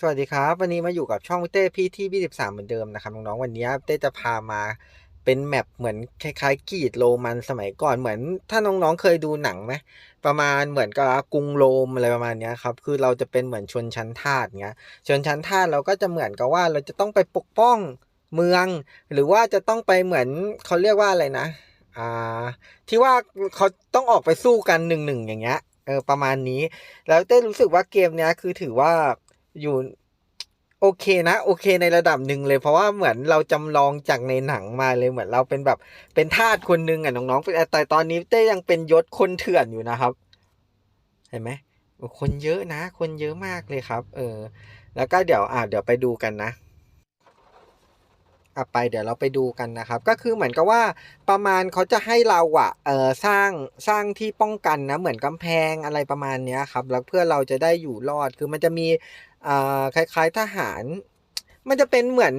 สวัสดีครับ วันนี้มาอยู่กับช่องเต้พี่ที่ 23 เหมือนเดิมนะครับน้องๆวันนี้เต้จะพามาเป็นแมปเหมือนคล้ายๆกรีดโรมันสมัยก่อนเหมือน ถ้าน้องๆเคยดูหนังไหมประมาณเหมือนกับกรุงโรมอะไรประมาณนี้ครับคือเราจะเป็นเหมือนชนชั้นทาสเงี้ยชนชั้นทาสเราก็จะเหมือนกับว่าเราจะต้องไปปกป้องเมือง หรือว่าจะต้องไปเหมือนเขาเรียกว่าอะไรนะอ่าที่ว่าเขาต้องออกไปสู้กันหนึ่งหนึ่งอย่างเงี้ยเออประมาณนี้ แล้วเต้รู้สึกว่าเกมเนี้ยคือถือว่า อยู่โอเคนะโอเคในระดับหนึ่งเลย เพราะว่าเหมือนเราจำลองจากในหนังมาเลยเหมือนเราเป็นแบบเป็นทาสคนหนึ่งอะน้องๆแต่ตอนนี้เต้ยังเป็นยศคนเถื่อนอยู่นะครับ เห็นไหมคนเยอะนะ คนเยอะมากเลยครับ เออ แล้วก็เดี๋ยวอ่าเดี๋ยวไปดูกันนะ อะไปเดี๋ยวเราไปดูกันนะครับ ก็คือเหมือนกับว่าประมาณเขาจะให้เราอะเออสร้างสร้างที่ป้องกันนะเหมือนกำแพงอะไรประมาณเนี้ยครับแล้วเพื่อเราจะได้อยู่รอดคือมันจะมีอ่าคล้าย ๆทหาร มันจะเป็นเหมือน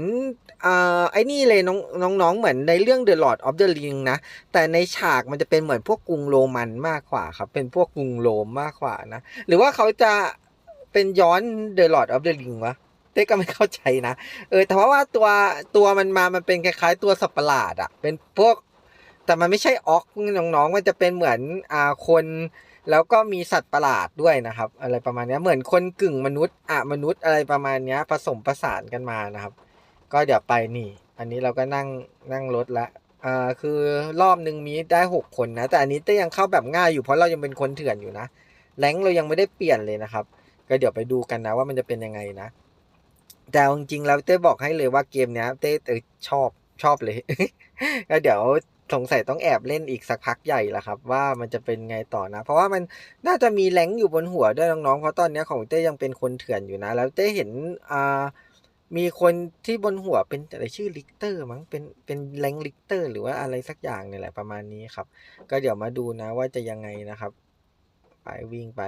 อ่าไอ้นี่เลยน้องน้องๆเหมือนในเรื่อง The Lord of the Ring นะ แต่ในฉากมันจะเป็นเหมือนพวกกรุงโรมันมากกว่าครับ เป็นพวกกรุงโรมมากกว่านะ หรือว่าเขาจะเป็นย้อน The Lord of the Ring วะ เต้ก็ไม่เข้าใจนะ เออ แต่ว่าะว่าตัวตัวมันมา มันเป็นคล้ายๆ ตัวสัตว์ประหลาดอะเป็นพวก แต่มันไม่ใช่ออกน้องๆ มันจะเป็นเหมือนอ่าคน แล้วก็มีสัตว์ประหลาดด้วยนะครับ อะไรประมาณนี้เหมือนคนกึ่งมนุษย์อะมนุษย์อะไรประมาณนี้ผสมผสานกันมานะครับ ก็เดี๋ยวไปนี่ อันนี้เราก็นั่งนั่งรถละอ่าคือรอบหนึ่งมีได้หกคนนะ แต่อันนี้เต้ยังเข้าแบบง่ายอยู่เพราะเรายังเป็นคนเถื่อนอยู่นะแรงเรายังไม่ได้เปลี่ยนเลยนะครับ ก็เดี๋ยวไปดูกันนะว่ามันจะเป็นยังไงนะ แต่จริงๆแล้วเต้บอกให้เลยว่าเกมเนี้ยเต้เออชอบชอบเลยก็เดี๋ยวสงสัยต้องแอบเล่นอีกสักพักใหญ่ละครับ ว่ามันจะเป็นไงต่อนะ เพราะว่ามันน่าจะมีแรงอยู่บนหัวด้วยน้องๆเพราะตอนนี้ของเต้ยังเป็นคนเถื่อนอยู่นะ แล้วเต้เห็นอ่ามีคนที่บนหัวเป็นอะไรชื่อลิกเตอร์มั้งเป็นเป็นแรงลิกเตอร์ หรือว่าอะไรสักอย่างเนี่ยแหละประมาณนี้ครับ ก็เดี๋ยวมาดูนะว่าจะยังไงนะครับ ไปวิ่งไป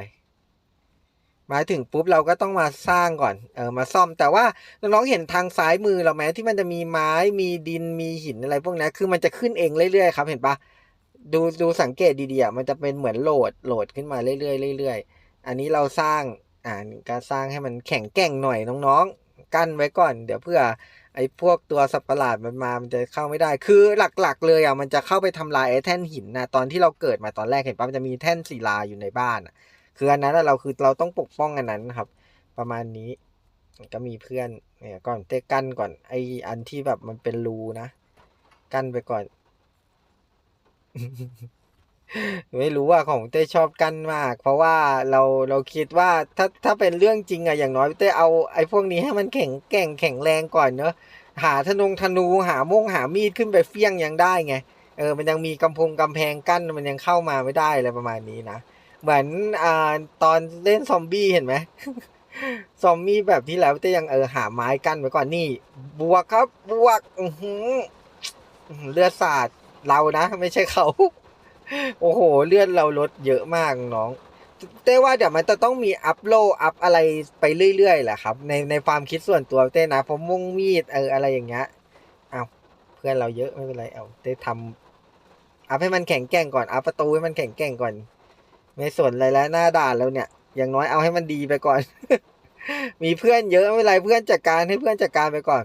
มาถึงปุ๊บเราก็ต้องมาสร้างก่อนเออมาซ่อมแต่ว่าน้องๆเห็นทางซ้ายมือเราไหมที่มันจะมีไม้มีดินมีหินอะไรพวกนี้คือมันจะขึ้นเองเรื่อยๆครับเห็นปะดูดูสังเกตดีๆมันจะเป็นเหมือนโหลดโหลดขึ้นมาเรื่อยๆเรื่อยๆอันนี้เราสร้างอ่าการสร้างให้มันแข็งแกร่งหน่อยน้องๆ กั้นไว้ก่อน เดี๋ยวเพื่อไอ้พวกตัวสัตว์ประหลาดมันมา มันจะเข้าไม่ได้ คือหลักๆ เลยอะมันจะเข้าไปทำลายไอ้แท่นหินนะตอนที่เราเกิดมาตอนแรกเห็นปะมันจะมีแท่นศิลาอยู่ในบ้านอะ คืออันนั้นเราคือเราต้องปกป้องอันนั้นครับ ประมาณนี้ก็มีเพื่อนเนี่ยก่อนเต้กั้นก่อนไออันที่แบบมันเป็นรูนะกั้นไปก่อน ไม่รู้ว่าของเต้ชอบกั้นมาก เพราะว่าเราเราคิดว่าถ้าถ้าเป็นเรื่องจริงอะอย่างน้อยเต้เอาไอ้พวกนี้ให้มันแข็งแกร่งแข็งแรงก่อนเนอะหาธนงธนูหามงหามีดขึ้นไปเฟี้ยงยังได้ไงเออมันยังมีกำพงกำแพงกั้นมันยังเข้ามาไม่ได้อะไรประมาณนี้นะ เหมือนอ่าตอนเล่นซอมบี้เห็นไหม ซอมบี้แบบที่แล้วแต่ยังเออหาไม้กั้นไว้ก่อนนี่ บวกครับบวกอือหือเลือดสาดเรานะ ไม่ใช่เขา โอ้โห เลือดเราลดเยอะมากน้องเต้ว่าเดี๋ยวมันจะต้องมีอัพโหลอัพอะไรไปเรื่อยๆแหละครับ ในในความคิดส่วนตัวเต้นะเพราะม่งมีดเอออะไรอย่างเงี้ยเอาเพื่อนเราเยอะไม่เป็นไรเอาเต้ทำอัพให้มันแข็งแกร่งก่อนอัพประตูให้มันแข็งแกร่งก่อน ไม่สนอะไรแล้วหน้าด่านแล้วเนี่ย อย่างน้อยเอาให้มันดีไปก่อน มีเพื่อนเยอะไม่เป็นไรเพื่อนจัดการให้เพื่อนจัดการไปก่อน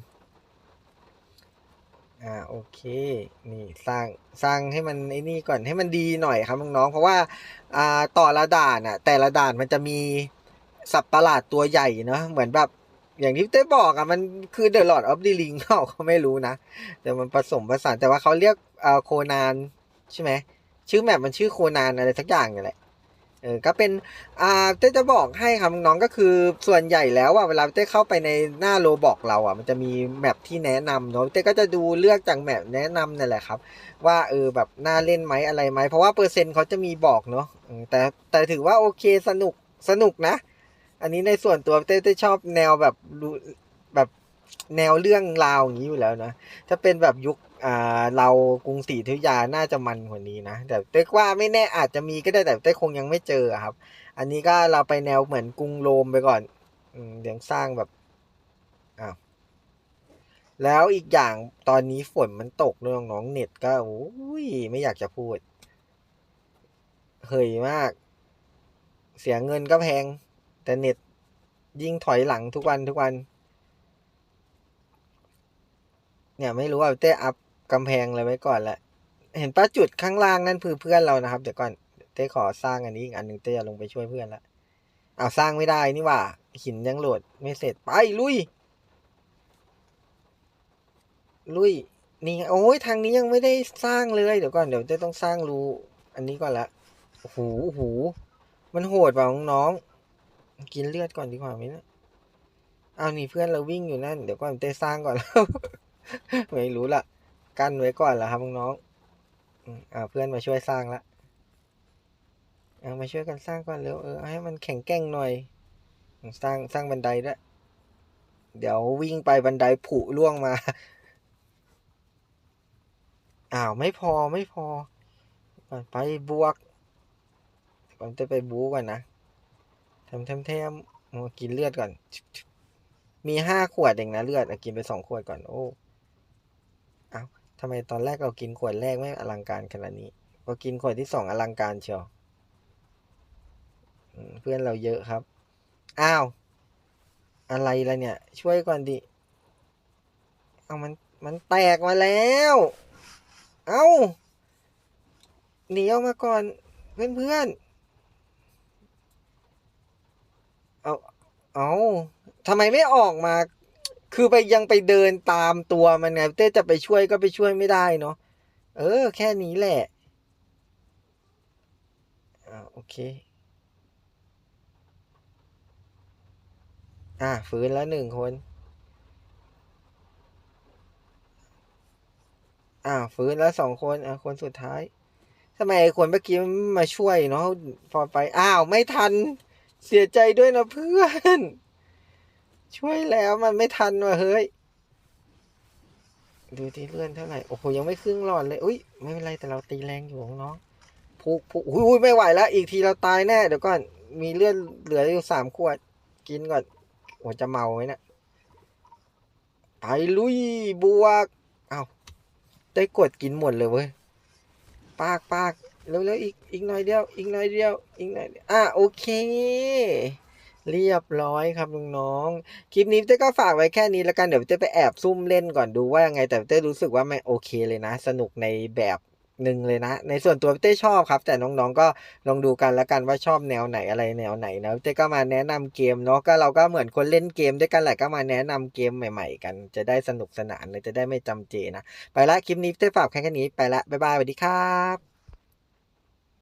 อ่าโอเค นี่สร้างสร้างให้มันไอ้นี่ก่อนให้มันดีหน่อยครับน้องๆเพราะว่าอ่าต่อละด่านอะ แต่ละด่านมันจะมีสัตว์ประหลาดตัวใหญ่เนาะเหมือนแบบอย่างที่เต้บอกอะมันคือ The Lord of the Ring เขาเขาไม่รู้นะแต่มันผสมผสานแต่ว่าเขาเรียกอ่าโคนานใช่ไหมชื่อแมปมันชื่อโคนานอะไรสักอย่างนี่แหละ เออก็เป็นอ่าเต้จะบอกให้ครับน้องก็คือส่วนใหญ่แล้วอะเวลาเต้เข้าไปในหน้าโลบอกเราอะมันจะมีแมปที่แนะนำเนาะเต้ก็จะดูเลือกจากแมปแนะนำนั่นแหละครับ ว่าเออแบบน่าเล่นไหมอะไรไหมเพราะว่าเปอร์เซ็นต์เขาจะมีบอกเนาะแต่แต่ถือว่าโอเคสนุกสนุกนะ อันนี้ในส่วนตัวเต้เต้ชอบแนวแบบดูแบบแนวเรื่องราวอย่างนี้อยู่แล้วนะถ้าเป็นแบบยุค อ่าเรากรุงศรีอยุธยาน่าจะมันกว่านี้นะแต่เต้ว่าไม่แน่อาจจะมีก็ได้แต่เต้คงยังไม่เจอครับ อันนี้ก็เราไปแนวเหมือนกรุงโรมไปก่อนอืมเดี๋ยวสร้างแบบอ้าวแล้วอีกอย่างตอนนี้ฝนมันตกด้วยน้องเน็ตก็โอ้ยไม่อยากจะพูดเหยมาก เสียเงินก็แพง แต่เน็ตยิ่งถอยหลังทุกวันทุกวัน เนี่ยไม่รู้ว่าเต้อัพ กำแพงอะไรไว้ก่อนแหละเห็นป้าจุดข้างล่างนั่นคือเพื่อนเรานะครับ เดี๋ยวก่อนเต้ขอสร้างอันนี้อีกอันหนึ่งเต้จะลงไปช่วยเพื่อนละเอาสร้างไม่ได้นี่ว่า หินยังโหลดไม่เสร็จไปลุย ลุยนี่โอ้ยทางนี้ยังไม่ได้สร้างเลยเดี๋ยวก่อนเดี๋ยวเต้ต้องสร้างรูอันนี้ก่อนละโอ้โหโอ้โหมันโหดเปล่าน้องๆกินเลือดก่อนดีกว่าไหมนะเอานี่เพื่อนเราวิ่งอยู่นั่น เดี๋ยวก่อนเต้สร้างก่อนไม่รู้ละ กั้นไว้ก่อนละครับน้องๆอืมอ่าเพื่อนมาช่วยสร้างละเอามาช่วยกันสร้างก่อนเร็วเออให้มันแข็งแกร่งหน่อย สร้างสร้างบันไดด้วยเดี๋ยววิ่งไปบันไดผุล่วงมาอ้าวไม่พอไม่พออไปบวกก่อนจะไปบูก่อนนะทมแทมแทมกินเลือดก่อน มีห้าขวดเองนะเลือดอกินไปสองขวดก่อนโอ้ ทำไมตอนแรกเรากินขวดแรกไม่อลังการขนาดนี้พอกินขวดที่สองอลังการเชียวเพื่อนเราเยอะครับ อ้าว อะไรล่ะเนี่ย ช่วยก่อนดิ เอามัน มันแตกมาแล้ว เอ้า หนีออกมาก่อน เพื่อนเพื่อนเอา เอาทำไมไม่ออกมา คือไปยังไปเดินตามตัวมันไงเต้จะไปช่วยก็ไปช่วยไม่ได้เนาะเออ แค่นี้แหละอ่าโอเค อะฟื้นแล้วหนึ่งคนอ่าฟื้นแล้วสองคนอะคนสุดท้ายทำไมคนเมื่อกี้ไม่มาช่วยเนาะพอไปอ้าว ไม่ทันเสียใจด้วยนะเพื่อน ช่วยแล้วมันไม่ทันว่ะเฮ้ย ดูที่เลื่อนเท่าไหร่ โอ้โห ยังไม่ครึ่งหลอดเลย อุ้ยไม่เป็นไรแต่เราตีแรงอยู่น้องพุกพุกอุ้ยไม่ไหวแล้ว อีกทีเราตายแน่ เดี๋ยวก่อน มีเลือดเหลืออยู่สามขวด กินก่อนโอ้จะเมาไหมเนะี่ยไปลุยบวก เอาได้กดกินหมดเลยเว้ย ปากปากเร็วๆอีก อีกหน่อยเดียว อีกหน่อยเดียว อีกหน่อย อะโอเค เรียบร้อยครับน้องๆคลิปนี้เต้ก็ฝากไว้แค่นี้แล้วกันเดี๋ยวเต้ไปแอบซุ่มเล่นก่อนดูว่ายังไง แต่เต้รู้สึกว่าไม่โอเคเลยนะ สนุกในแบบหนึ่งเลยนะ ในส่วนตัวเต้ชอบครับ แต่น้องๆก็ลองดูกันแล้วกันว่าชอบแนวไหนอะไรแนวไหนนะเต้ก็มาแนะนำเกมเนาะก็เราก็เหมือนคนเล่นเกมด้วยกันแหละก็มาแนะนำเกมใหม่ ๆ กัน จะได้สนุกสนานเลยจะได้ไม่จำเจนะ ไปละคลิปนี้เต้ฝากแค่นี้ไปละบ๊ายบายสวัสดีครับ